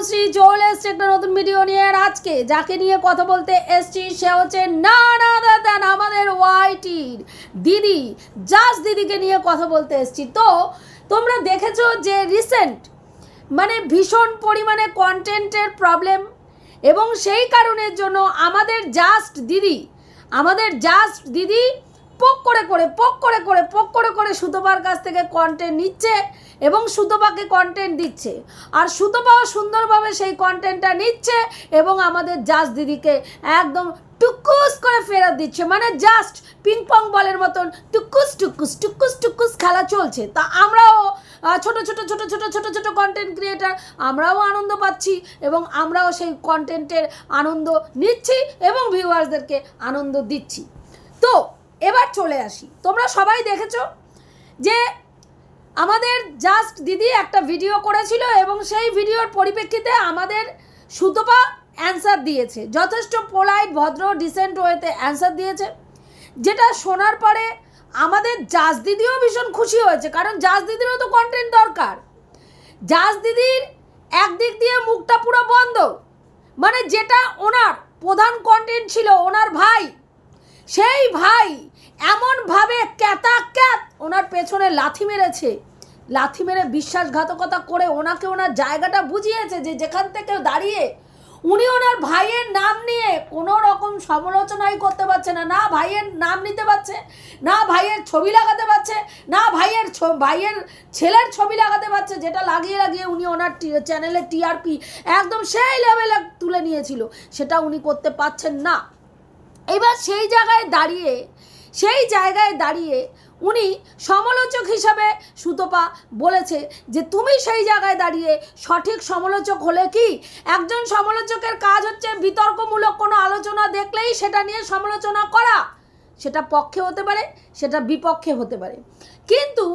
তনুশ্রী চলে এসছে একটা নতুন ভিডিও নিয়ে। আর আজকে যাকে নিয়ে কথা বলতে এসছি, সে হচ্ছে না না দাদা আমাদের ওয়াইটির দিদি জাস্ট দিদিকে নিয়ে কথা বলতে এসছি। তো, তোমরা দেখেছ যে রিসেন্ট মানে ভীষণ পরিমাণে কন্টেন্টের প্রবলেম এবং সেই কারণের জন্য আমাদের জাস্ট দিদি, আমাদের জাস্ট দিদি পোক করে করে, পোক করে করে, পোক করে করে সুতোপার কাছ থেকে কন্টেন্ট নিচ্ছে এবং সুতোপাকে কন্টেন্ট দিচ্ছে। আর সুতোপাও সুন্দরভাবে সেই কন্টেন্টটা নিচ্ছে এবং আমাদের জাস্ট দিদিকে একদম টুকুস করে ফেরত দিচ্ছে। মানে জাস্ট পিং পং বলের মতন টুকুস টুকুস টুকুস টুকুস খেলা চলছে। তা আমরাও ছোট ছোট ছোট ছোট ছোট ছোট কন্টেন্ট ক্রিয়েটার আমরাও আনন্দ পাচ্ছি এবং আমরাও সেই কন্টেন্টের আনন্দ নিচ্ছি এবং ভিউয়ার্সদেরকে আনন্দ দিচ্ছি। তো এবার চলে আসি। তোমরা সবাই দেখেছ যে আমাদের জাস্ট দিদি একটা ভিডিও করেছিল এবং সেই ভিডিওর পরিপ্রেক্ষিতে আমাদের সুতপা অ্যান্সার দিয়েছে। যথেষ্ট পোলাইট ভদ্র ডিসেন্ট ওয়েতে অ্যান্সার দিয়েছে। যেটা শোনার পরে আমাদের জাজ দিদিও ভীষণ খুশি হয়েছে, কারণ জাজ দিদিরও তো কন্টেন্ট দরকার। জাজ দিদির একদিক দিয়ে মুখটা পুরো বন্ধ। মানে যেটা ওনার প্রধান কন্টেন্ট ছিল, ওনার ভাই, সেই ভাই এমনভাবে ক্যাতা ক্যাত ওনার পেছনে লাথি মেরেছে। লাথি মেরে বিশ্বাসঘাতকতা করে ওনাকে ওনার জায়গাটা বুঝিয়েছে যে যেখান থেকে দাঁড়িয়ে উনি ওনার ভাইয়ের নাম নিয়ে কোনো রকম সমালোচনাই করতে পারছে না। না ভাইয়ের নাম নিতে পারছে, না ভাইয়ের ছবি লাগাতে পারছে, না ভাইয়ের ভাইয়ের ছেলের ছবি লাগাতে পারছে, যেটা লাগিয়ে লাগিয়ে উনি ওনার চ্যানেলের টিআরপি একদম সেই লেভেলে তুলে নিয়েছিল। সেটা উনি করতে পারছেন না। এবার সেই জায়গায় দাঁড়িয়ে সেই জায়গায় দাঁড়িয়ে উনি সমালোচক হিসাবে সুতপা বলেছে যে, তুমি সেই জায়গায় দাঁড়িয়ে সঠিক সমালোচক হলে কি? একজন সমালোচকের কাজ হচ্ছে বিতর্কমূলক কোনো আলোচনা দেখলেই সেটা নিয়ে সমালোচনা করা। সেটা পক্ষে হতে পারে, সেটা বিপক্ষে হতে পারে। কিন্তু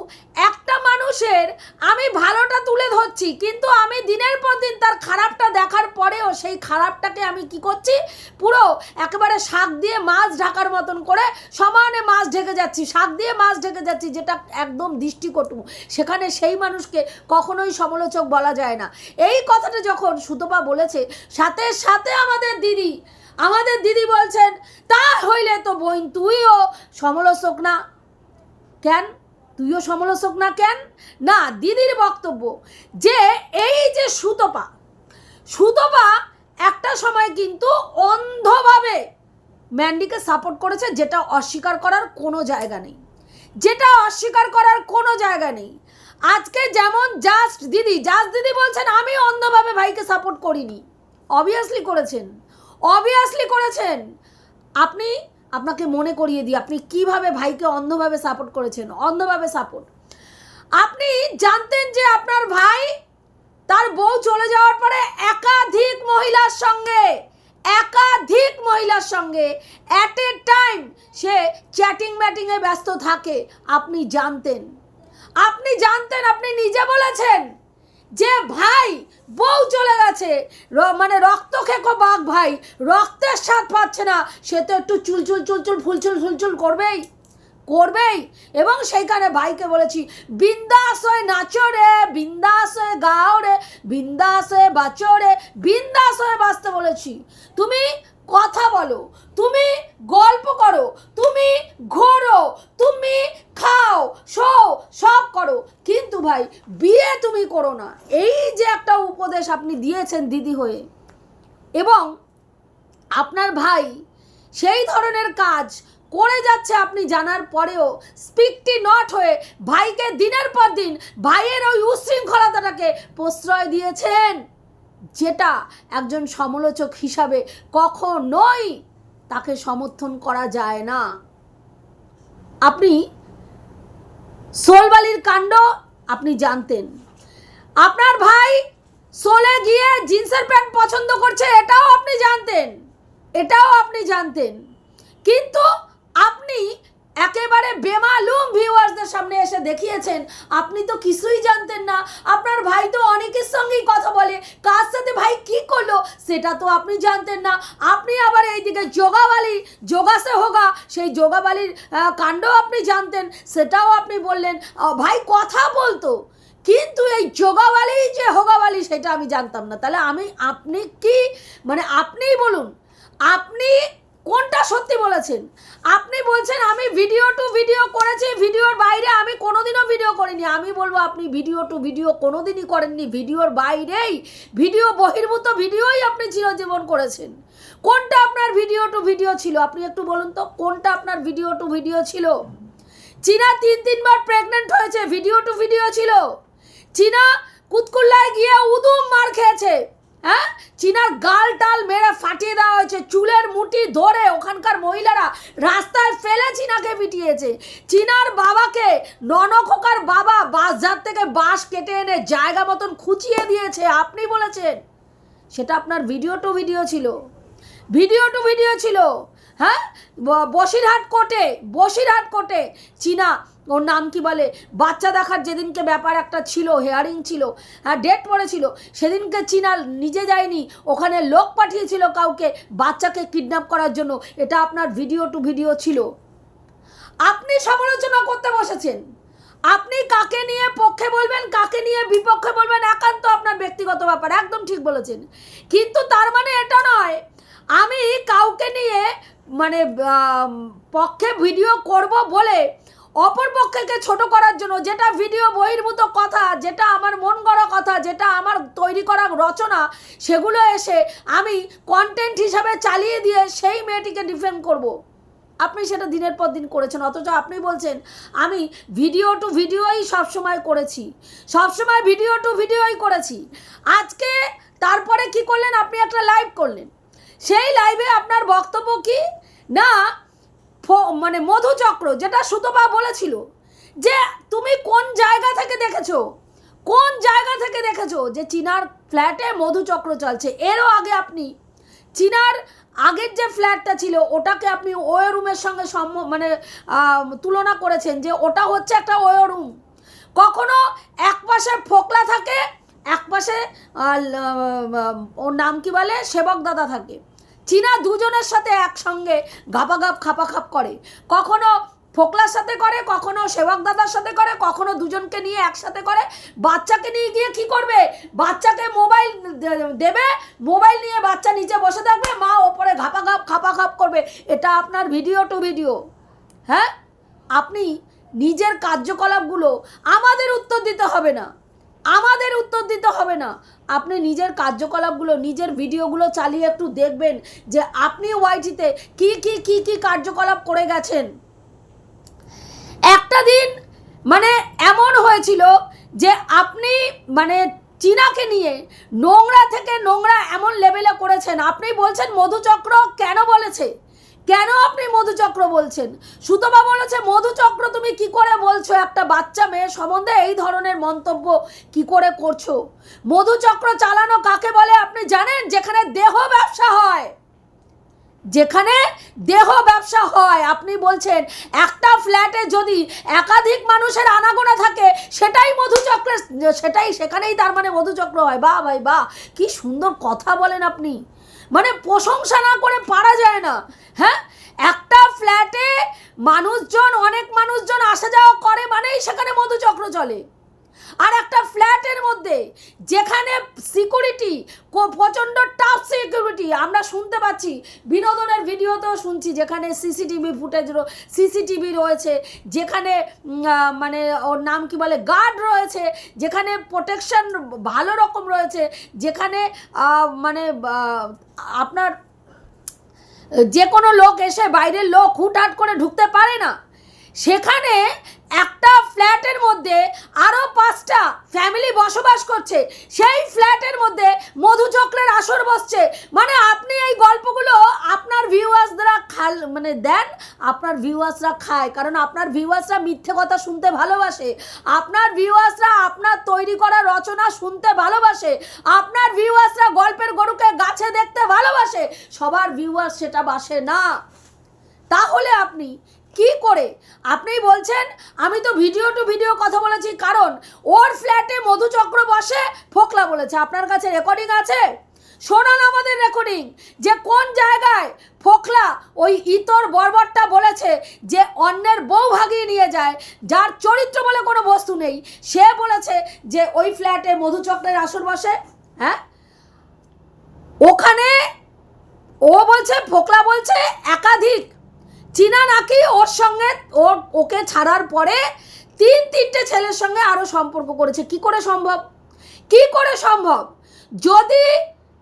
একটা মানুষের আমি ভালোটা তুলে ধরছি, কিন্তু আমি দিনের পর দিন তার খারাপটা দেখার পরেও সেই খারাপটাকে আমি কি করছি? পুরো একেবারে শাক দিয়ে মাছ ঢাকার মতন করে সমানে মাছ ঢেকে যাচ্ছি, শাক দিয়ে মাছ ঢেকে যাচ্ছি, যেটা একদম দৃষ্টিকটু। সেখানে সেই মানুষকে কখনোই সমালোচক বলা যায় না। এই কথাটা যখন সুতপা বলেছে, সাথে সাথে আমাদের দিদি আমাদের দিদি বলছেন, তা হইলে তো বোন তুইও সমালোচক না। কেন? তুইও সমালোচক না কেন? না, দিদির বক্তব্য যে এই যে সুতপা সুতপা একটা সময় কিন্তু অন্ধভাবে ম্যান্ডিকে সাপোর্ট করেছে, যেটা অস্বীকার করার কোনো জায়গা নেই। যেটা অস্বীকার করার কোনো জায়গা নেই। আজকে যেমন জাস্ট দিদি জাস্ট দিদি বলছেন, আমি অন্ধভাবে ভাইকে সাপোর্ট করিনি। অবভিয়াসলি করেছেন। অবভিয়াসলি করেছেন। আপনি আপনাকে মনে করিয়ে দিই, আপনি কীভাবে ভাইকে অন্ধভাবে সাপোর্ট করেছেন? অন্ধভাবে সাপোর্ট আপনি জানতেন যে আপনার ভাই তার বউ চলে যাওয়ার পরে একাধিক মহিলার সঙ্গে, একাধিক মহিলার সঙ্গে অ্যাট এ টাইম সে চ্যাটিং ম্যাটিংয়ে ব্যস্ত থাকে। আপনি জানতেন। আপনি জানতেন, আপনি নিজে বলেছেন। যে ভাই বউ চলে গেছে। মানে রক্ত খেকো বাঘ ভাই, রক্তের স্বাদ পাচ্ছে না। সে তো একটু চুলচুল চুলচুল ফুলচুল ফুলচুল করবেই করবেই। এবং সেইখানে ভাইকে বলেছি, বিন্দাস হয়ে নাচো রে, বিন্দাস হয়ে গাও রে, বিন্দাস হয়ে বাঁচো রে, বিন্দাস হয়ে বাঁচতে বলেছি। তুমি কথা বলো। তুমি গল্প করো, তুমি ঘোরো, তুমি খাও শো সব করো। কিন্তু ভাই, বিয়ে তুমি করো না। এই যে একটা উপদেশ আপনি দিয়েছেন দিদি হয়ে, এবং আপনার ভাই সেই ধরনের কাজ করে যাচ্ছে আপনি জানার পরেও স্পিকটি নট হয়ে ভাইকে দিনের পর দিন ভাইয়ের ওই উশৃঙ্খলতাটাকে প্রশ্রয় দিয়েছেন। যেটা একজন সমালোচক হিসাবে কখনোই তাকে সমর্থন করা যায় না। আপনি সোলবালির কাণ্ড আপনি জানতেন। আপনার ভাই সোলে গিয়ে জিন্সের প্যান্ট পছন্দ করছে, এটাও আপনি জানতেন। এটাও আপনি জানতেন। কিন্তু আপনি একেবারে বেমালুম ভিউয়ার্সদের সামনে এসে দেখিয়েছেন। আপনি তো কিছুই জানতেন না। আপনার ভাই তো অনেকের সঙ্গেই কথা বলে। কার সাথে ভাই কি করল সেটা তো আপনি জানতেন না। আপনি আবার এইদিকে যোগাবালি, যোগাসে হোগা, সেই যোগাবালির কাণ্ড আপনি জানতেন, সেটাও আপনি বললেন। ভাই কথা বলতো। কিন্তু এই যোগাবালি যে হোগাবালি, সেটা আমি জানতাম না। তাহলে আমি, আপনি কি? মানে আপনিই বলুন। আপনি কোনটা সত্যি বলেছেন? আপনি বলছেন আমি ভিডিও টু ভিডিও করেছি ভিডিওর বাইরে আমি কোনোদিনও ভিডিও করিনি। আমি বলব আপনি ভিডিও টু ভিডিও কোনোদিনই করেননি ভিডিওর বাইরেই ভিডিও বহির্ভূত ভিডিওই আপনি চিরজীবন করেছেন। কোনটা আপনার ভিডিও টু ভিডিও ছিল? আপনি একটু বলুন তো, কোনটা আপনার ভিডিও টু ভিডিও ছিল? চীনা তিন তিনবার প্রেগনেন্ট হয়েছে ভিডিও টু ভিডিও ছিল। চীনা কুতকুল্লায় গিয়ে উদুম মার খেয়েছে। হ্যাঁ? চীনার গাল টাল মেরে ফাটিয়ে দেওয়া হয়েছে। চুলের মুঠি ধরে ওখানকার মহিলারা রাস্তায় ফেলে চীনাকে পিটিয়েছে। চীনার বাবাকে ননখোকার বাবা বাসঝার থেকে বাঁশ কেটে এনে জায়গা মতন খুঁচিয়ে দিয়েছে, আপনি বলেছেন। সেটা আপনার ভিডিও টু ভিডিও ছিল। ভিডিও টু ভিডিও ছিল। হ্যাঁ? বসিরহাট কোর্টে বসিরহাট কোর্টে চীনা ওর নাম কি বলে? বাচ্চা দেখার যেদিনকে ব্যাপার একটা ছিল হেয়ারিং ছিল হ্যাঁ ডেট পড়েছিল, সেদিনকে চীনা নিজে যায়নি, ওখানে লোক পাঠিয়েছিল কাউকে বাচ্চাকে কিডন্যাপ করার জন্য, এটা আপনার ভিডিও টু ভিডিও ছিল। আপনি সমালোচনা করতে বসেছেন। আপনি কাকে নিয়ে পক্ষে বলবেন, কাকে নিয়ে বিপক্ষে বলবেন, একান্ত আপনার ব্যক্তিগত ব্যাপার, একদম ঠিক বলেছেন। কিন্তু তার মানে এটা নয়, আমি কাউকে নিয়ে মানে পক্ষে ভিডিও করব বলে অপর পক্ষকে ছোট করার জন্য যেটা ভিডিও বহির্ভূত কথা, যেটা আমার মন গড়া কথা, যেটা আমার তৈরি করা রচনা, সেগুলো এসে আমি কন্টেন্ট হিসাবে চালিয়ে দিয়ে সেই মেয়েটিকে ডিফেন্ড করব। আপনি সেটা দিনের পর দিন করেছেন, অথচ আপনি বলছেন, আমি ভিডিও টু ভিডিওই সবসময় করেছি। সবসময় ভিডিও টু ভিডিওই করেছি। আজকে তারপরে কি করলেন? আপনি একটা লাইভ করলেন। সেই লাইভে আপনার বক্তব্য কি? না মানে মধুচক্র যেটা সুতপা বলেছিল, যে তুমি কোন জায়গা থেকে দেখেছ? কোন জায়গা থেকে দেখেছ যে চীনার ফ্ল্যাটে মধুচক্র চলছে? এরও আগে আপনি, চীনার আগের যে ফ্ল্যাটটা ছিল, ওটাকে আপনি ওয়ে রুমের সঙ্গে সম মানে তুলনা করেছেন যে ওটা হচ্ছে একটা ওয়ে রুম। কখনো এক পাশে ফোকলা থাকে, এক পাশে ওর নাম কি বলে? সেবক দাদা থাকে। চীনা দুজনের সাথে একসঙ্গে গাপাগাপ খাপাখাপ করে। কখনো ফোকলার সাথে করে, কখনো সেবক দাদার সাথে করে, কখনো দুজনকে নিয়ে একসাথে করে। বাচ্চাকে নিয়ে গিয়ে কি করবে? বাচ্চাকে মোবাইল দেবে, মোবাইল নিয়ে বাচ্চা নিচে বসে থাকবে, মা ওপরে ঘাপাঘাপ, খাপাখাপ করবে। এটা আপনার ভিডিও টু ভিডিও। হ্যাঁ? আপনি নিজের কার্যকলাপগুলো আমাদের উত্তর দিতে হবে না। আমাদের উত্তর দিতে হবে না। আপনি নিজের কার্যকলাপগুলো, নিজের ভিডিওগুলো চালিয়ে একটু দেখবেন যে আপনি ওয়াইটিতে কি কি কি কি কার্যকলাপ করে গেছেন। একটা দিন মানে এমন হয়েছিল যে আপনি মানে চীনাকে নিয়ে নোংরা থেকে নোংরা এমন লেভেলে করেছেন। আপনি বলছেন মধুচক্র কেন বলেছে? কেন আপনি মধুচক্র বলছেন? সুতপা বলেছে মধুচক্র তুমি কি করে বলছো? একটা বাচ্চা মেয়ে সম্বন্ধে এই ধরনের মন্তব্য কি করে করছ? মধুচক্র চালানো কাকে বলে আপনি জানেন? যেখানে দেহ ব্যবসা হয়। যেখানে দেহ ব্যবসা হয়, আপনি বলছেন, একটা ফ্ল্যাটে যদি একাধিক মানুষের আনাগোনা থাকে, সেটাই মধুচক্রের সেটাই সেখানেই তার মানে মধুচক্র হয়। বাহ, ভাই, বাহ, কি সুন্দর কথা বলেন আপনি। মানে প্রশংসা না করে পারা যায় না। হ্যাঁ? একটা ফ্ল্যাটে মানুষজন, অনেক মানুষজন আসা যাওয়া করে মানেই সেখানে মধুচক্র চলে। আর একটা ফ্ল্যাটের মধ্যে, যেখানে সিকিউরিটি প্রচণ্ড টাফ সিকিউরিটি আমরা শুনতে পাচ্ছি। বিনোদনের ভিডিওতেও শুনছি, যেখানে সিসিটিভি ফুটেজ সিসিটিভি রয়েছে, যেখানে মানে ওর নাম কি বলে গার্ড রয়েছে, যেখানে প্রোটেকশন ভালো রকম রয়েছে, যেখানে মানে আপনার, যে কোনো লোক এসে বাইরের লোক হুটহাট করে ঢুকতে পারে না। সেখানে একটা ফ্ল্যাটের মধ্যে আরও পাঁচটা ফ্যামিলি বসবাস করছে। সেই ফ্ল্যাটের মধ্যে মধুচক্রের আসর বসছে। মানে আপনি এই গল্পগুলো আপনার ভিউয়ার্সরা খাল মানে দেন, আপনার ভিউয়ার্সরা খায়। কারণ আপনার ভিউয়ার্সরা মিথ্যে কথা শুনতে ভালোবাসে। আপনার ভিউয়ার্সরা আপনার তৈরি করা রচনা শুনতে ভালোবাসে। আপনার ভিউয়ার্সরা গল্পের গরুকে গাছে দেখতে ভালোবাসে। সবার ভিউয়ার্স সেটা বাসে না। তাহলে আপনি কি করে? আপনি বলছেন, আমি তো ভিডিও টু ভিডিও কথা বলেছি, কারণ ওর ফ্ল্যাটে মধুচক্র বসে ফোকলা বলেছে। আপনার কাছে রেকর্ডিং আছে? শোনান আমাদের রেকর্ডিং যে কোন জায়গায় ফোকলা ওই ইতর বর্বরটা বলেছে যে অন্যের বউ ভাগিয়ে নিয়ে যায়, যার চরিত্র বলে কোনো বস্তু নেই, সে বলেছে যে ওই ফ্ল্যাটে মধুচক্রের আসর বসে। হ্যাঁ? ওখানে ও বলছে, ফোকলা বলছে একাধিক চীনা নাকি ওর সঙ্গে ওর, ওকে ছাড়ার পরে তিন তিনটে ছেলের সঙ্গে আরও সম্পর্ক করেছে। কি করে সম্ভব? কি করে সম্ভব? যদি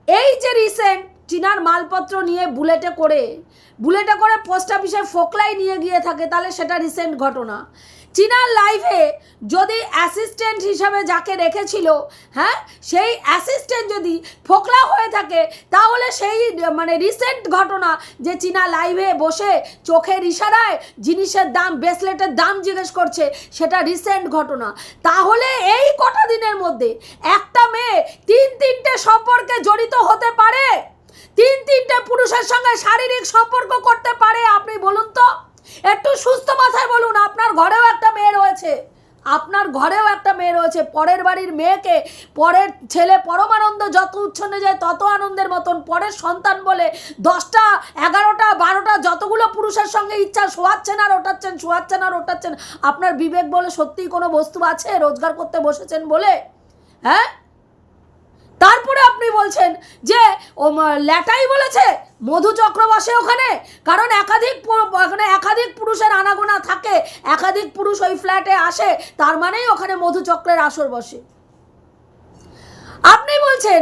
এই যে রিসেন্ট চীনার মালপত্র নিয়ে বুলেটে করে বুলেটে করে পোস্ট অফিসে ফোকলাই নিয়ে গিয়ে থাকে, তাহলে সেটা রিসেন্ট ঘটনা। চীনার লাইফে যদি অ্যাসিস্ট্যান্ট হিসাবে যাকে রেখেছিল হ্যাঁ সেই অ্যাসিস্ট্যান্ট যদি ফোকলা হয়ে থাকে, তাহলে সেই মানে রিসেন্ট ঘটনা যে চীনা লাইভে বসে চোখের ইশারায় জিনিসের দাম ব্রেসলেটের দাম জিজ্ঞেস করছে, সেটা রিসেন্ট ঘটনা। তাহলে এই কটা দিনের মধ্যে একটা মেয়ে তিন তিনটে সম্পর্কে জড়িত হতে পারে? তিন তিনটে পুরুষের সঙ্গে শারীরিক সম্পর্ক করতে পারে, আপনি বলুন তো। একটু সুস্থ মাথায় বলুন, আপনার ঘরেও একটা মেয়ে রয়েছে। আপনার ঘরেও একটা মেয়ে রয়েছে। পরের বাড়ির মেয়েকে পরের ছেলে পরমানন্দ যত উচ্ছন্নে যায় তত আনন্দের মতন, পরের সন্তান বলে দশটা, এগারোটা, বারোটা যতগুলো পুরুষের সঙ্গে ইচ্ছা শোয়াচ্ছেন আর ওঠাচ্ছেন, শোয়াচ্ছেন আর ওঠাচ্ছেন, আপনার বিবেক বলে সত্যিই কোনো বস্তু আছে? রোজগার করতে বসেছেন বলে? হ্যাঁ? তারপরে আপনি বলছেন যে ও ল্যাটাই বলেছে, মধু চক্র বসে ওখানে। কারণ একাধিক ওখানে একাধিক পুরুষের আনাগোনা থাকে, একাধিক পুরুষ ওই ফ্ল্যাটে আসে, তার মানেই ওখানে মধু চক্রের আসর বসে। আপনি বলছেন,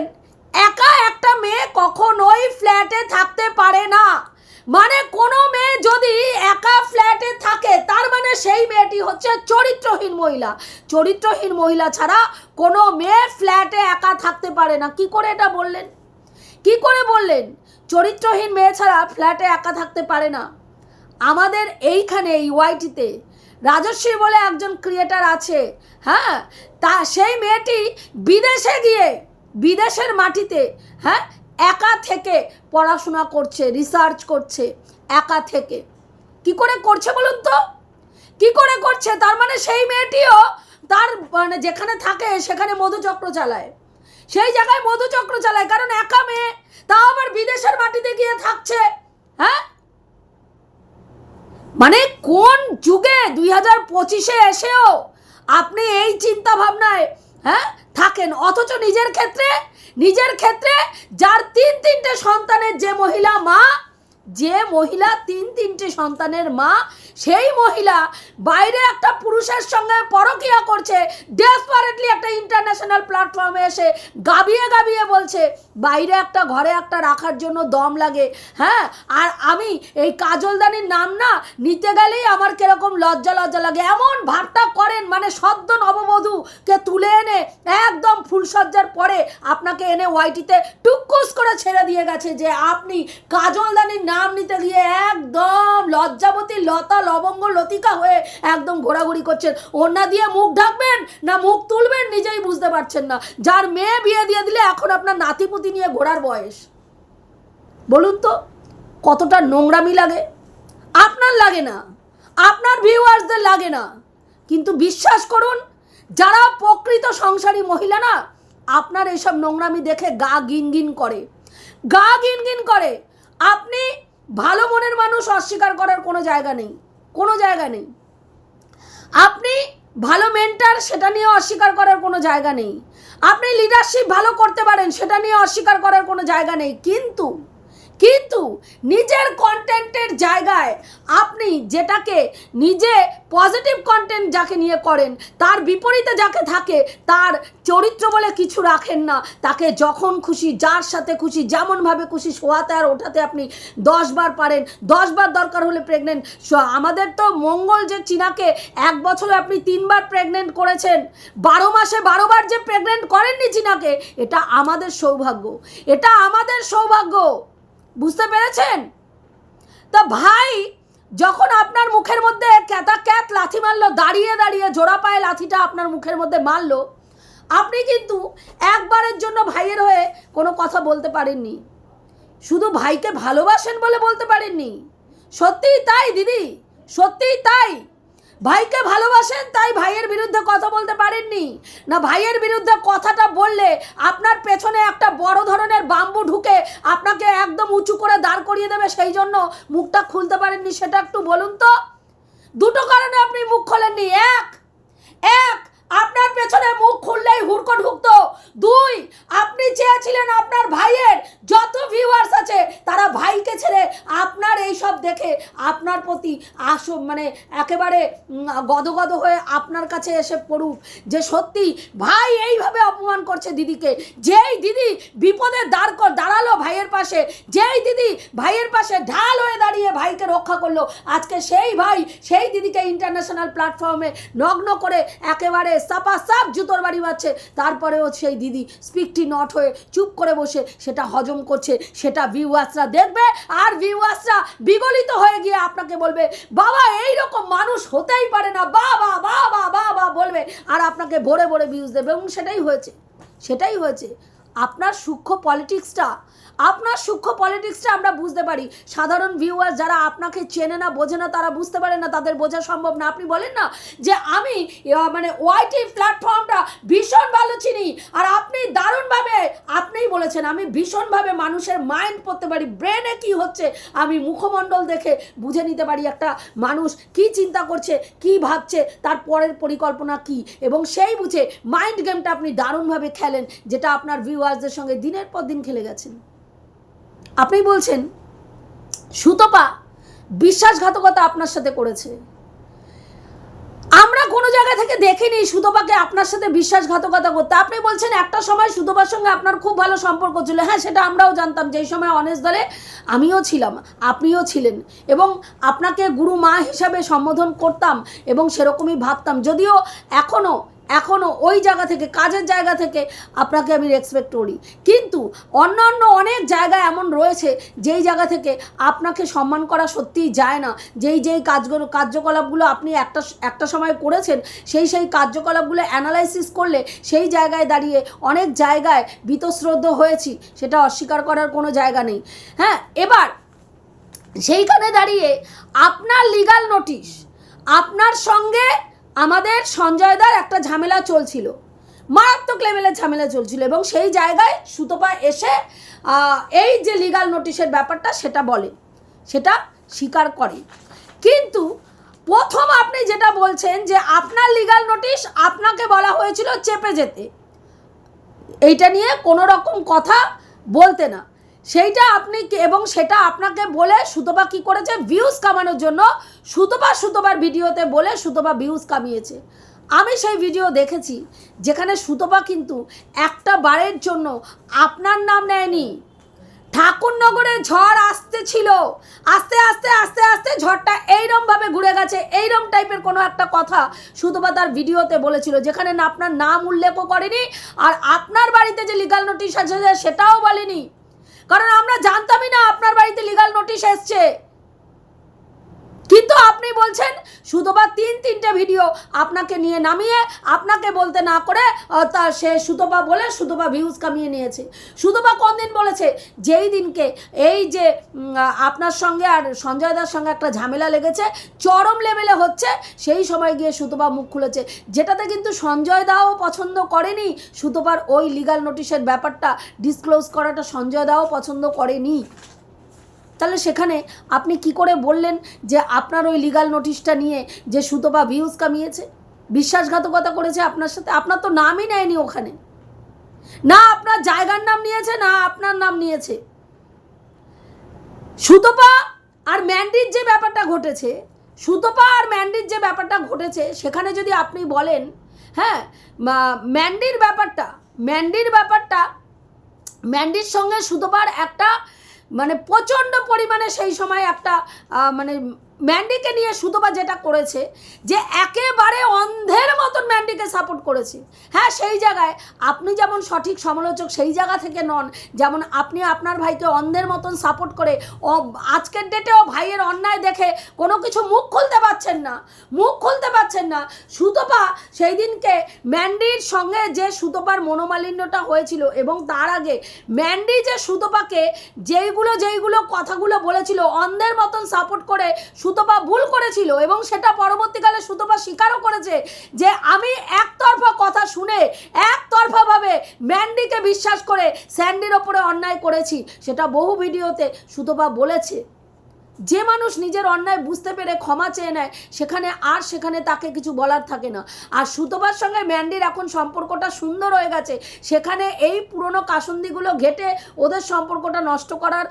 একা একটা মেয়ে কখনোই ফ্ল্যাটে থাকতে পারে না। মানে কোনো মেয়ে যদি একা ফ্ল্যাটে থাকে, তার মানে সেই মেয়েটি হচ্ছে চরিত্রহীন মহিলা। চরিত্রহীন মহিলা ছাড়া কোনো মেয়ে ফ্ল্যাটে একা থাকতে পারে না। কি করে এটা বললেন? কি করে বললেন? চরিত্রহীন মেয়ে ছাড়া ফ্ল্যাটে একা থাকতে পারে না। আমাদের এইখানে, এই ওয়াইটিতে রাজশ্রী বলে একজন ক্রিয়েটার আছে হ্যাঁ? তা সেই মেয়েটি বিদেশে গিয়ে, বিদেশের মাটিতে হ্যাঁ? একা থেকে পড়াশোনা করছে রিসার্চ করছে, একা থেকে। কি করে করছে বলুন তো? কি করে করছে? তার মানে সেই মেয়েটিও তার মানে যেখানে থাকে সেখানে মধুচক্র চালায়। সেই জায়গায় মধুচক্র চালায়, কারণ একা মেয়ে, তাও আবার বিদেশের মাটিতে গিয়ে থাকছে। হ্যাঁ? মানে কোন যুগে দুই হাজার পঁচিশে এসেও আপনি এই চিন্তা ভাবনায় হ্যাঁ? থাকেন। অথচ নিজের ক্ষেত্রে নিজের ক্ষেত্রে যার তিন তিনটে সন্তানের যে মহিলা মা, যে মহিলা তিন তিনটে সন্তানের মা, সেই মহিলা বাইরে একটা পুরুষের সঙ্গে পরকিয়া করছে ডেসপারেটলি একটা ইন্টারন্যাশনাল প্ল্যাটফর্মে এসে গাবিয়ে গাবিয়ে বলছে বাইরে একটা, ঘরে একটা রাখার জন্য দম লাগে। হ্যাঁ? আর আমি এই কাজলদানির নাম না, নিতে গেলেই আমার কীরকম লজ্জা লজ্জা লাগে। এমন ভাবটা করেন মানে সদ্য নববধূকে তুলে এনে একদম ফুলসজ্জার পরে আপনাকে এনে ওয়াইটিতে টুকুস করে ছেড়ে দিয়ে গেছে যে আপনি কাজলদানির নাম নিতে গিয়ে একদম লজ্জাবতী লতা লবঙ্গ লতিকা হয়ে একদম ঘোরাঘুরি করছেন। ওনা দিয়ে মুখ ঢাকবেন না মুখ তুলবেন নিজেই বুঝতে পারছেন না। যার মেয়ে বিয়ে দিয়ে দিলে এখন আপনার নাতিপুতি নিয়ে ঘোরার বয়স। বলুন তো, কতটা নোংরামি লাগে? আপনার লাগে না, আপনার ভিউয়ার্সদের লাগে না। কিন্তু বিশ্বাস করুন, যারা প্রকৃত সংসারী মহিলা না, আপনার এইসব নোংরামি দেখে গা গিনগিন করে। গা গিনগিন করে। আপনি ভালো মনের মানুষ অস্বীকার করার কোনো জায়গা নেই, কোনো জায়গা নেই। আপনি ভালো মেন্টার সেটা নিয়ে অস্বীকার করার কোনো জায়গা নেই। আপনি লিডারশিপ ভালো করতে পারেন সেটা নিয়ে অস্বীকার করার কোনো জায়গা নেই। কিন্তু কিন্তু নিজের কন্টেন্টের জায়গায় আপনি যেটাকে নিজে পজিটিভ কন্টেন্ট যাকে নিয়ে করেন, তার বিপরীতে যাকে থাকে, তার চরিত্র বলে কিছু রাখেন না। তাকে যখন খুশি, যার সাথে খুশি, যেমনভাবে খুশি শোয়াতে আর ওঠাতে আপনি দশবার পারেন। দশবার দরকার হলে প্রেগনেন্ট আমাদের তো মঙ্গল যে চীনাকে এক বছরে আপনি তিনবার প্রেগনেন্ট করেছেন, বারো মাসে বারোবার যে প্রেগনেন্ট করেননি চীনাকে, এটা আমাদের সৌভাগ্য। এটা আমাদের সৌভাগ্য। বুঝতে পেরেছেন? তা ভাই, যখন আপনার মুখের মধ্যে ক্যাতা ক্যাত লাথি মারলো, দাঁড়িয়ে দাঁড়িয়ে জোড়া পায়ে লাথিটা আপনার মুখের মধ্যে মারলো, আপনি কিন্তু একবারের জন্য ভাইয়ের হয়ে কোনো কথা বলতে পারেননি। শুধু ভাইকে ভালোবাসেন বলে বলতে পারেননি। সত্যিই তাই, দিদি। সত্যিই তাই। ভাইকে ভালোবাসেন, তাই ভাইয়ের বিরুদ্ধে কথা বলতে পারেননি। না, ভাইয়ের বিরুদ্ধে কথাটা বললে আপনার পেছনে একটা বড় ধরনের বাম্বু ঢুকে আপনাকে একদম উঁচু করে দাঁড় করিয়ে দেবে, সেই জন্য মুখটা খুলতে পারেননি, সেটা একটু বলুন তো। দুটো কারণে আপনি মুখ খোলেননি। এক এক আপনার পেছনে মুখ খুললেই হুড়কো ঢুকতো। দুই, আপনি চেয়েছিলেন আপনার ভাইয়ের যত ভিউয়ার্স আছে, তারা ভাইকে ছেড়ে আপনার এই সব দেখে আপনার প্রতি আস মানে একেবারে গদগদ হয়ে আপনার কাছে এসে পড়ুক। যে সত্যি ভাই এইভাবে অপমান করছে দিদিকে, যেই দিদি বিপদে দাঁড় কর, দাঁড়াল ভাইয়ের পাশে, যেই দিদি ভাইয়ের পাশে ঢাল হয়ে দাঁড়িয়ে ভাইকে রক্ষা করল, আজকে সেই ভাই সেই দিদিকে ইন্টারন্যাশনাল প্ল্যাটফর্মে নগ্ন করে একেবারে সাপা সাপ জুতোর বাড়ি মারছে তারপরেও সেই দিদি স্পিকটি নট হয়ে চুপ করে বসে, সেটা হজম করছে, সেটা ভিউয়ার্সরা দেখবে, আর ভিউয়ার্সরা বিগলিত হয়ে গিয়ে আপনাকে বলবে, বাবা এই রকম মানুষ হতেই পারে না, বাবা বাবা বাবা বলবে, আর আপনাকে ভরে ভরে ভিউজ দেবে, এবং সেটাই হয়েছে সেটাই হয়েছে। আপনার সূক্ষ্ম পলিটিক্সটা আপনার সূক্ষ্ম পলিটিক্সটা আমরা বুঝতে পারি। সাধারণ ভিউয়ার যারা আপনাকে চেনে না, বোঝে না, তারা বুঝতে পারে না, তাদের বোঝা সম্ভব না। আপনি বলেন না যে আমি মানে ওয়াইটি প্ল্যাটফর্মটা ভীষণ ভালো চিনি, আর আপনি দারুণভাবে, আপনিই বলেছেন, আমি ভীষণভাবে মানুষের মাইন্ড পড়তে পারি। ব্রেনে কি হচ্ছে, আমি মুখমণ্ডল দেখে বুঝে নিতে পারি একটা মানুষ কি চিন্তা করছে, কি ভাবছে, তার পরের পরিকল্পনা কি, এবং সেই বুঝে মাইন্ড গেমটা আপনি দারুণভাবে খেলেন, যেটা আপনার ভিউয়ার্সদের সঙ্গে দিনের পর দিন খেলে গেছেন। আপনি বলছেন, সুতপা বিশ্বাসঘাতকতা আপনার সাথে করেছে। আমরা কোনো জায়গা থেকে দেখিনি সুতপাকে আপনার সাথে বিশ্বাসঘাতকতা করতে। আপনি বলছেন একটা সময় সুতপার সঙ্গে আপনার খুব ভালো সম্পর্ক ছিল। হ্যাঁ সেটা আমরাও জানতাম। যেই সময় অনেস দলে আমিও ছিলাম, আপনিও ছিলেন এবং আপনাকে গুরু মা হিসাবে সম্বোধন করতাম এবং সেরকমই ভাবতাম। যদিও এখনও এখনও ওই জায়গা থেকে, কাজের জায়গা থেকে আপনাকে আমি রেসপেক্ট করি। কিন্তু অন্য অন্য অনেক জায়গা এমন রয়েছে, যেই জায়গা থেকে আপনাকে সম্মান করা সত্যিই যায় না। যেই যেই কাজগুলো, কার্যকলাপগুলো আপনি একটা একটা সময় করেছেন, সেই সেই কার্যকলাপগুলো অ্যানালাইসিস করলে সেই জায়গায় দাঁড়িয়ে অনেক জায়গায় বীতশ্রদ্ধ হয়েছি, সেটা অস্বীকার করার কোনো জায়গা নেই। হ্যাঁ এবার সেইখানে দাঁড়িয়ে আপনার লিগাল নোটিশ আপনার সঙ্গে আমাদের সঞ্জয়দার একটা ঝামেলা চলছিল। মারাত্মক লেভেলের ঝামেলা চলছিল এবং সেই জায়গায় সুতপা এসে এই যে লিগাল নোটিশের ব্যাপারটা সেটা বলে, সেটা স্বীকার করে। কিন্তু প্রথম আপনি যেটা বলছেন যে আপনার লিগাল নোটিশ আপনাকে বলা হয়েছিল চেপে যেতে, এইটা নিয়ে কোনো রকম কথা বলতে না। সেইটা আপনি এবং সেটা আপনাকে বলে সুতপা কি করেছে? ভিউজ কামানোর জন্য সুতপা সুতপার ভিডিওতে বলে সুতপা ভিউজ কামিয়েছে। আমি সেই ভিডিও দেখেছি যেখানে সুতপা কিন্তু একটা বারের জন্য আপনার নাম নেয়নি। ঠাকুরনগরে ঝড় আসতে ছিল। আস্তে আস্তে আস্তে আস্তে ঝড়টা এইরমভাবে ঘুরে গেছে, এইরম টাইপের কোনো একটা কথা সুতপা তার ভিডিওতে বলেছিল, যেখানে আপনার নাম উল্লেখও করেনি আর আপনার বাড়িতে যে লিগাল নোটিশ আছে সেটাও বলেনি। কারণ আমরা জানতামই না আপনার বাড়িতে লিগাল নোটিশ এসছে। কিন্তু আপনি বলছেন সুতপা তিন তিনটে ভিডিও আপনাকে নিয়ে নামিয়ে, আপনাকে বলতে না করে তা সে সুতপা বলে সুতপা ভিউজ কামিয়ে নিয়েছে। সুতপা কোন দিন বলেছে? যেই দিনকে এই যে আপনার সঙ্গে আর সঞ্জয় দার সঙ্গে একটা ঝামেলা লেগেছে, চরম লেভেলে হচ্ছে, সেই সময় গিয়ে সুতপা মুখ খুলেছে। যেটাতে কিন্তু সঞ্জয় দাও পছন্দ করেনি, সুতপার ওই লিগাল নোটিশের ব্যাপারটা ডিসক্লোজ করাটা সঞ্জয় দাও পছন্দ করেনি। তাহলে সেখানে আপনি কি করে বললেন যে আপনার ওই লিগাল নোটিশটা নিয়ে যে সুতপা ভিউজ কামিয়েছে? বিশ্বাসঘাতকতা করেছে আপনার সাথে? আপনার তো নামই নেয়নি ওখানে। না আপনার জায়গার নাম নিয়েছে, না আপনার নাম নিয়েছে। সুতপা আর ম্যান্ডির যে ব্যাপারটা ঘটেছে, সুতপা আর ম্যান্ডির যে ব্যাপারটা ঘটেছে, সেখানে যদি আপনি বলেন হ্যাঁ ম্যান্ডির ব্যাপারটা ম্যান্ডির ব্যাপারটা, ম্যান্ডির সঙ্গে সুতপার একটা মানে প্রচণ্ড পরিমাণে সেই সময় একটা মানে ম্যান্ডিকে নিয়ে সুতপা যেটা করেছে, যে একেবারে অন্ধের মতন ম্যান্ডিকে সাপোর্ট করেছে। হ্যাঁ সেই জায়গায় আপনি যেমন সঠিক সমালোচক সেই জায়গা থেকে নন, যেমন আপনি আপনার ভাইকে অন্ধের মতন সাপোর্ট করে আজকের ডেটেও ভাইয়ের অন্যায় দেখে কোনো কিছু মুখ খুলতে পারছেন না, মুখ খুলতে পারছেন না। সুতপা সেই দিনকে ম্যান্ডির সঙ্গে যে সুতপার মনোমালিন্যটা হয়েছিল এবং তার আগে ম্যান্ডি যে সুতপাকে যেইগুলো যেইগুলো কথাগুলো বলেছিল, অন্ধের মতন সাপোর্ট করে সুতপা ভুল করেছিল এবং সেটা পরবর্তীকালে সুতপা স্বীকারও করেছে যে আমি একতরফা কথা শুনে একতরফাভাবে ম্যান্ডিকে বিশ্বাস করে স্যান্ডির ওপরে অন্যায় করেছি। সেটা বহু ভিডিওতে সুতপা বলেছে। যে মানুষ নিজের অন্যায় বুঝতে পেরে ক্ষমা চেয়ে নেয়, সেখানে আর সেখানে তাকে কিছু বলার থাকে না। আর সুতপার সঙ্গে ম্যান্ডির এখন সম্পর্কটা সুন্দর হয়ে গেছে। সেখানে এই পুরনো কাসন্দিগুলো ঘেটে ওদের সম্পর্কটা নষ্ট করার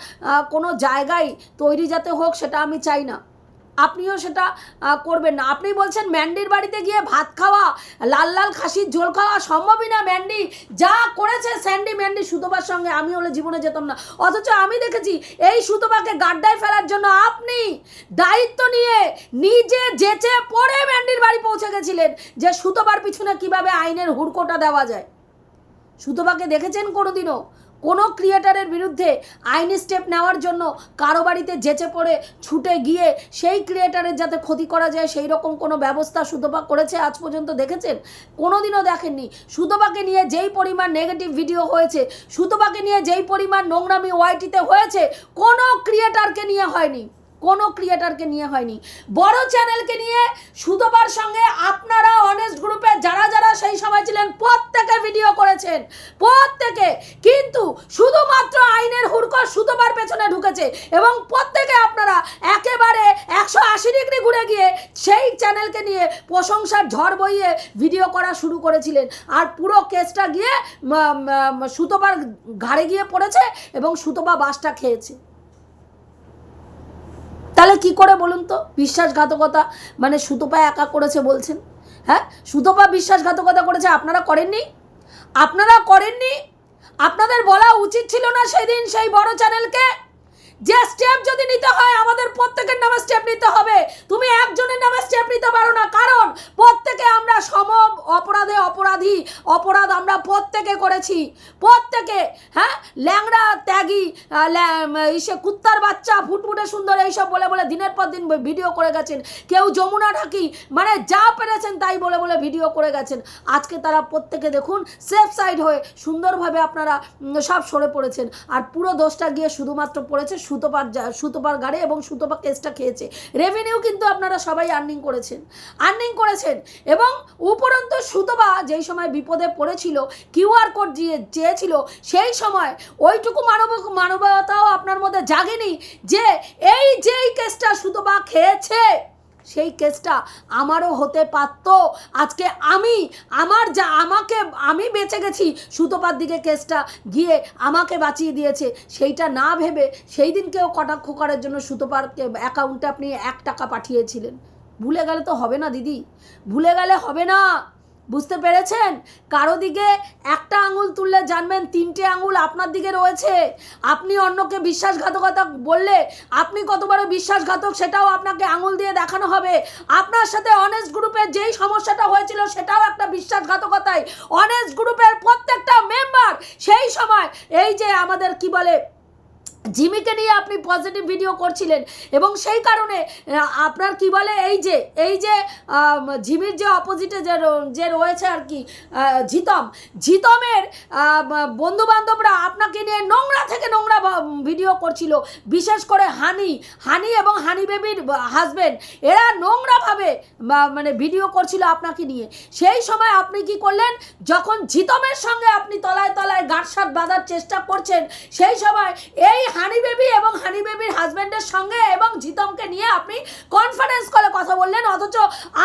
কোনো জায়গায় তৈরি যাতে হোক, সেটা আমি চাই না। আপনিও সেটা করবেন না। আপনি বলছেন ম্যান্ডির বাড়িতে গিয়ে ভাত খাওয়া, লাল লাল খাসির ঝোল খাওয়া সম্ভবই না ম্যান্ডি। যা করেছে স্যান্ডি ম্যান্ডি সুতোবার সঙ্গে, আমি হলে জীবনে যেতাম না। অথচ আমি দেখেছি এই সুতোবাকে গাড্ডায় ফেলার জন্য আপনি দায়িত্ব নিয়ে নিজে যেচে পড়ে ম্যান্ডির বাড়ি পৌঁছে গেছিলেন যে সুতোবার পিছনে কীভাবে আইনের হুড়কোটা দেওয়া যায়। সুতোবাকে দেখেছেন কোনোদিনও? কোনো ক্রিয়েটারের বিরুদ্ধে আইনি স্টেপ নেওয়ার জন্য কারও বাড়িতে যেচে পড়ে ছুটে গিয়ে সেই ক্রিয়েটারের যাতে ক্ষতি করা যায়, সেই রকম কোনো ব্যবস্থা সুতপা করেছে, আজ পর্যন্ত দেখেছেন? কোনোদিনও দেখেননি। সুতপাকে নিয়ে যেই পরিমাণ নেগেটিভ ভিডিও হয়েছে, সুতপাকে নিয়ে যেই পরিমাণ নোংরামি ওয়াইটিতে হয়েছে, কোনো ক্রিয়েটারকে নিয়ে হয়নি। কোনো ক্রিয়েটারকে নিয়ে হয়নি। বড় চ্যানেলকে নিয়ে সুতোবার সঙ্গে আপনারা অনেস্ট গ্রুপে যারা যারা সেই সময় ছিলেন, প্রত্যেকে ভিডিও করেছেন, প্রত্যেকে। কিন্তু শুধুমাত্র আইনের হুড়কো সুতোবার পেছনে ঢুকেছে এবং প্রত্যেকে আপনারা একেবারে একশো আশি ডিগ্রি ঘুরে গিয়ে সেই চ্যানেলকে নিয়ে প্রশংসার ঝড় বইয়ে ভিডিও করা শুরু করেছিলেন। আর পুরো কেসটা গিয়ে সুতোবার ঘাড়ে গিয়ে পড়েছে এবং সুতোবা বাসটা খেয়েছে। তাহলে কি করে বলুন তো? বিশ্বাসঘাতকতা মানে সুতোপা একা করেছে বলছেন। হ্যাঁ? সুতোপা বিশ্বাসঘাতকতা করেছে, আপনারা করেননি? আপনারা করেননি? আপনাদের বলা উচিত ছিল না সেদিন সেই বড় চ্যানেলকে যে স্টেপ যদি নিতে হয়, আমাদের প্রত্যেকের নামে স্টেপ নিতে হবে। তুমি একজনের নামে স্টেপ নিতে পারো না। কারণ প্রত্যেকে আমরা সম অপরাধে অপরাধী। অপরাধ আমরা প্রত্যেকে করেছি। প্রত্যেকে হ্যাঁ? ল্যাংড়া, ত্যাগী ইসে কুত্তার বাচ্চা ফুটফুটে সুন্দর, এইসব বলে বলে দিনের পর দিন ভিডিও করে গেছেন। কেউ যমুনা ঢাকি মানে যা পেরেছেন তাই বলে বলে ভিডিও করে গেছেন। আজকে তারা প্রত্যেকে দেখুন সেফ সাইড হয়ে সুন্দরভাবে আপনারা সব সরে পড়েছেন। আর পুরো দোষটা গিয়ে শুধুমাত্র পড়েছে সুতোপার সুতোপার গাড়ে এবং সুতোপা কেসটা খেয়েছে। রেভিনিউ কিন্তু আপনারা সবাই আর্নিং করেছেন। আর্নিং করেছেন এবং উপরন্ত সুতোবা যেই সময় বিপদে পড়েছিল কিউআর কোড দিয়ে চেয়েছিল, সেই সময় ওইটুকু মানব, মানবতাও আপনার মধ্যে জাগেনি যে এই যেই কেসটা সুতোবা খেয়েছে সেই কেসটা আমারও হতে পারত। আজকে আমি, আমার যা, আমাকে, আমি বেঁচে গেছি, সুতোপার দিকে কেসটা গিয়ে আমাকে বাঁচিয়ে দিয়েছে। সেইটা না ভেবে সেই দিনকেও কটাক্ষ করার জন্য সুতোপারকে অ্যাকাউন্টে আপনি এক টাকা পাঠিয়েছিলেন। ভুলে গেলে তো হবে না দিদি। ভুলে গেলে হবে না। বুঝতে পেরেছেন? কারও দিকে একটা আঙুল তুললে জানবেন তিনটে আঙুল আপনার দিকে রয়েছে। আপনি অন্যকে বিশ্বাসঘাতকতা বললে আপনি কত বড় বিশ্বাসঘাতক সেটাও আপনাকে আঙুল দিয়ে দেখানো হবে। আপনার সাথে অনেস্ট গ্রুপের যেই সমস্যাটা হয়েছিল সেটাও একটা বিশ্বাসঘাতকতাই। অনেস্ট গ্রুপের প্রত্যেকটা মেম্বার সেই সময় এই যে আমাদের কি বলে জিমিকে নিয়ে আপনি পজিটিভ ভিডিও করছিলেন এবং সেই কারণে আপনার কি বলে, এই যে এই যে জিমির যে অপোজিটে যে যে রয়েছে আর কি জিতম, জিতমের বন্ধু বান্ধবরা আপনাকে নিয়ে নোংরা থেকে নোংরা ভিডিও করছিল। বিশেষ করে হানি হানি এবং হানি বেবির হাজবেন্ড এরা নোংরাভাবে মানে ভিডিও করছিল আপনাকে নিয়ে। সেই সময় আপনি কি করলেন, যখন জিতমের সঙ্গে আপনি তলায় তলায় গাঁটসাট বাঁধার চেষ্টা করছেন, সেই সময় এই হানি বেবি এবং হানি বেবির হাজবেন্ডের সঙ্গে এবং জিতমকে নিয়ে আপনি কনফারেন্স কলে কথা বললেন। অথচ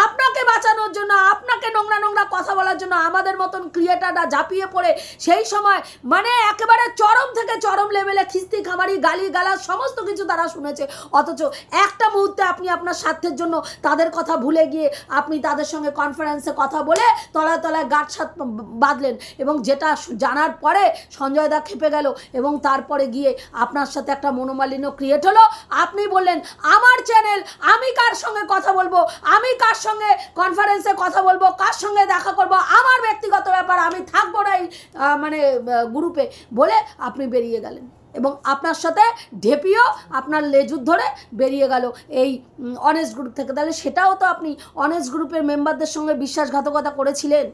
আপনাকে বাঁচানোর জন্য, আপনাকে নোংরা নোংরা কথা বলার জন্য আমাদের মতন ক্রিয়েটাররা ঝাঁপিয়ে পড়ে। সেই সময় মানে একেবারে চরম থেকে চরম লেভেলে খিস্তি খামারি, গালি গালা সমস্ত কিছু তারা শুনেছে। অথচ একটা মুহূর্তে আপনি আপনার স্বার্থের জন্য তাদের কথা ভুলে গিয়ে আপনি তাদের সঙ্গে কনফারেন্সে কথা বলে তলায় তলায় গাঁট সাত বাঁধলেন। এবং যেটা জানার পরে সঞ্জয় দা খেপে গেল এবং তারপরে গিয়ে আপনার সাথে একটা মনোমালিন্য ক্রিয়েট হলো। আপনি বললেন, আমার চ্যানেল আমি কার সঙ্গে কথা বলব? আমি কার সঙ্গে কনফারেন্সে কথা বলব? কার সঙ্গে দেখা করব? আমার ব্যক্তিগত ব্যাপার, আমি থাকব না এই মানে গ্রুপে বলে আপনি বেরিয়ে গেলেন। এবং আপনার সাথে ঢেপিও আপনার লেজুর ধরে বেরিয়ে গেল এই অনেস্ট গ্রুপ থেকে। তাহলে সেটাও তো আপনি অনেস্ট গ্রুপের মেম্বারদের সঙ্গে বিশ্বাসঘাতকতা করেছিলেন।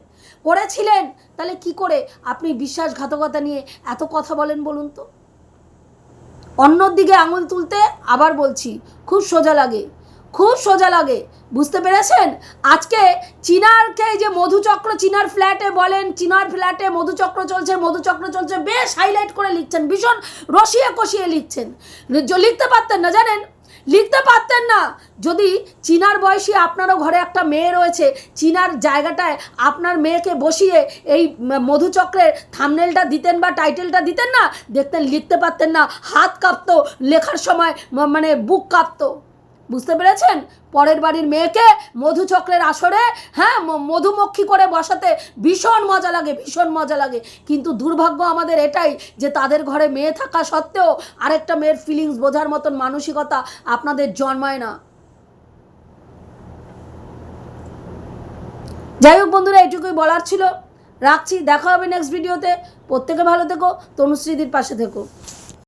করেছিলেন? তাহলে কি করে আপনি বিশ্বাসঘাতকতা নিয়ে এত কথা বলেন বলুন তো? অন্যর দিকে আঙুল তুলতে আবার বলছি, খুব সোজা লাগে, খুব সোজা লাগে, বুঝতে পেরেছেন? আজকে চিনারকে যে মধুচক্র, চিনার ফ্ল্যাটে বলেন, চিনার ফ্ল্যাটে মধুচক্র চলছে মধুচক্র চলছে, বেশ হাইলাইট করে লিখছেন, ভীষণ রসিয়ে কষিয়ে লিখছেন। লিখতে পারতেন না, জানেন? লিখতে পারতেন না। যদি চিনার বয়সী আপনারও ঘরে একটা মেয়ে রয়েছে, চিনার জায়গাটায় আপনার মেয়েকে বসিয়ে এই মধুচক্রের থামনেলটা দিতেন বা টাইটেলটা দিতেন না, দেখতেন লিখতে পারতেন না, হাত কাঁপতো, লেখার সময় মানে বুক কাঁপতো। বুঝতে পেরেছেন? পরের বাড়ির মেয়েকে মধুচক্রের আসরে হ্যাঁ মধুমক্ষী করে বসাতে ভীষণ মজা লাগে, ভীষণ মজা লাগে। কিন্তু দুর্ভাগ্য আমাদের এটাই যে তাদের ঘরে মেয়ে থাকা সত্ত্বেও আরেকটা মেয়ের ফিলিংস বোঝার মতন মানসিকতা আপনাদের জন্মায় না। যাই হোক বন্ধুরা এটুকুই বলার ছিল। রাখছি, দেখা হবে নেক্সট ভিডিওতে প্রত্যেকে ভালো থেকো, তনুশ্রীদির পাশে থেকো।